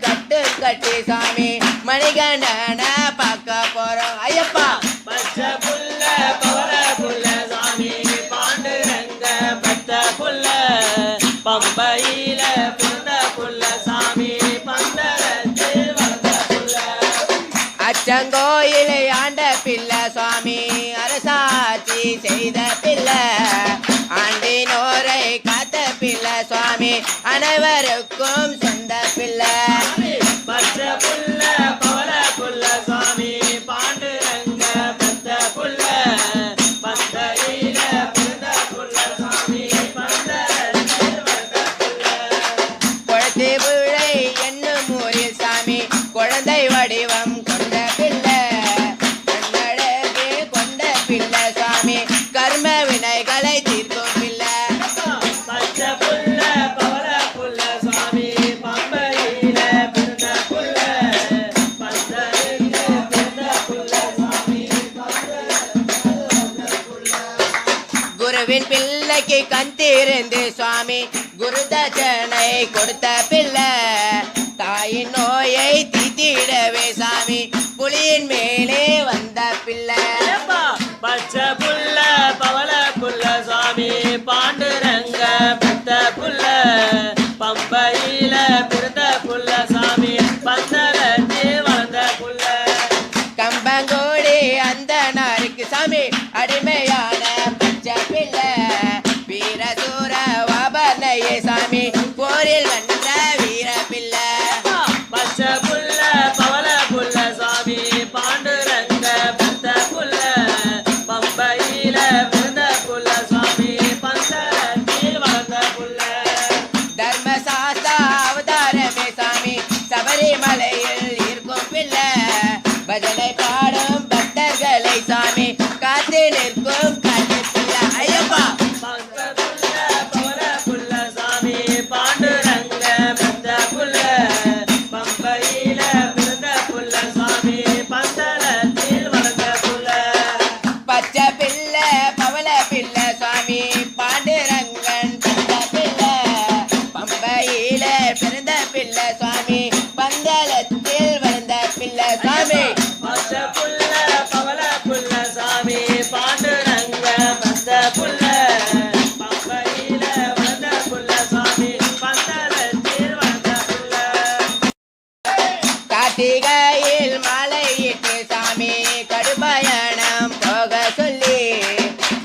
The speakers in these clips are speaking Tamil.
கட்டு கட்டி சாமி. மணிகண்டன பார்க்க போறோம். ஐயப்பா. பச்சை புல்ல பவள புல்ல சாமி. பாண்டுரங்க பத்த புல்ல பம்பையில பிறந்த புல்ல சாமி. அச்சங்கோயிலை ஆண்ட பிள்ளை சுவாமி. அரசாட்சி செய்த பிள்ளை. ஆண்டினோரை காத்த பிள்ளை சுவாமி. அனைவருக்கும் குழந்தை வடிவம் கொண்ட பிள்ளை. கண்ணழகு கொண்ட பிள்ளை சுவாமி கர்ம வினைகளை தீர்க்கும் பிள்ளை. சாமி. சாமி. குருவின் பிள்ளைக்கு கண் திறந்து சுவாமி குருதட்சணை கொடுத்த பிள்ளை. தாயின் நோயை தீத்திடவே சாமி. புலியின் மேலே வந்த பிள்ளை. பச்சை புல்ல பவள புல்ல சாமி. பாண்டுரங்க பெத்த புல்ல பம்பையில பிறந்த புல்ல சாமி. பந்தரத்தில் வளர்ந்த புல்ல. கம்பங்கோடி அந்த நாருக்கு சாமி. அடிமையான கார்த்திகையில் மலையிட்டு சாமி கடுபயணம் போக சொல்லி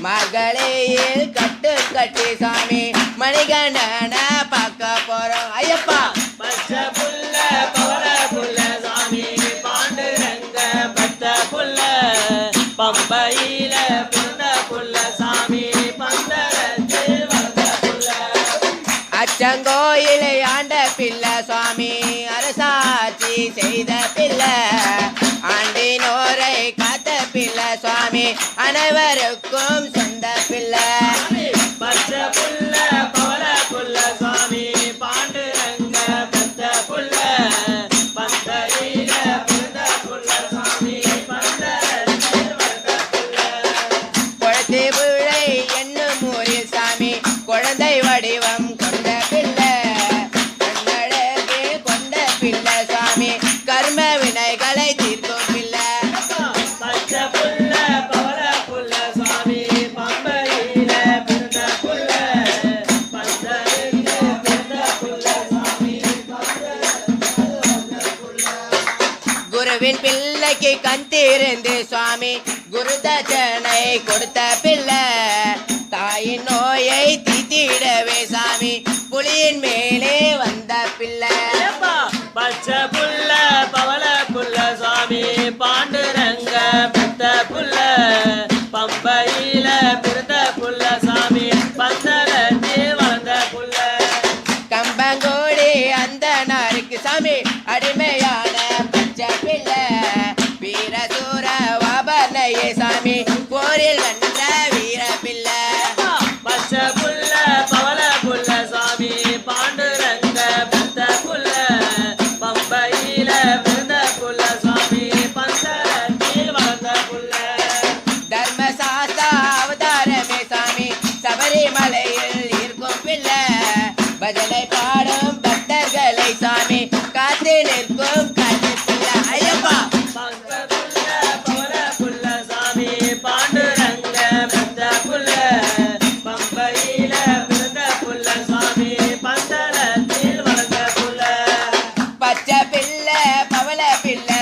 மகளையில் கட்டு கட்டி சாமி மணிகண்டன பார்க்க போறோம். ஐயப்பா! பச்சை புல்ல பவள புல்ல சாமி பாண்டுரங்க பத்த புல்ல பம்பை பிள்ளை சுவாமி அனைவருக்கும் சொந்த சுவாமி குருதட்சணை கொடுத்த பிள்ளை. தாயின் நோயை தீத்திடவே சாமி. புலியின் மேலே வந்த பிள்ளை. பச்சை புல்ல பவள புல்ல சாமி பாண்டுரங்க பெத்த புல்ல பம்பையில பிறந்த புல்ல சாமி. பந்தரத்தில் வளர்ந்த புல்ல கம்பங்கோடி அந்த நாருக்கு சாமி. அடிமையான பவள பிள்ளை.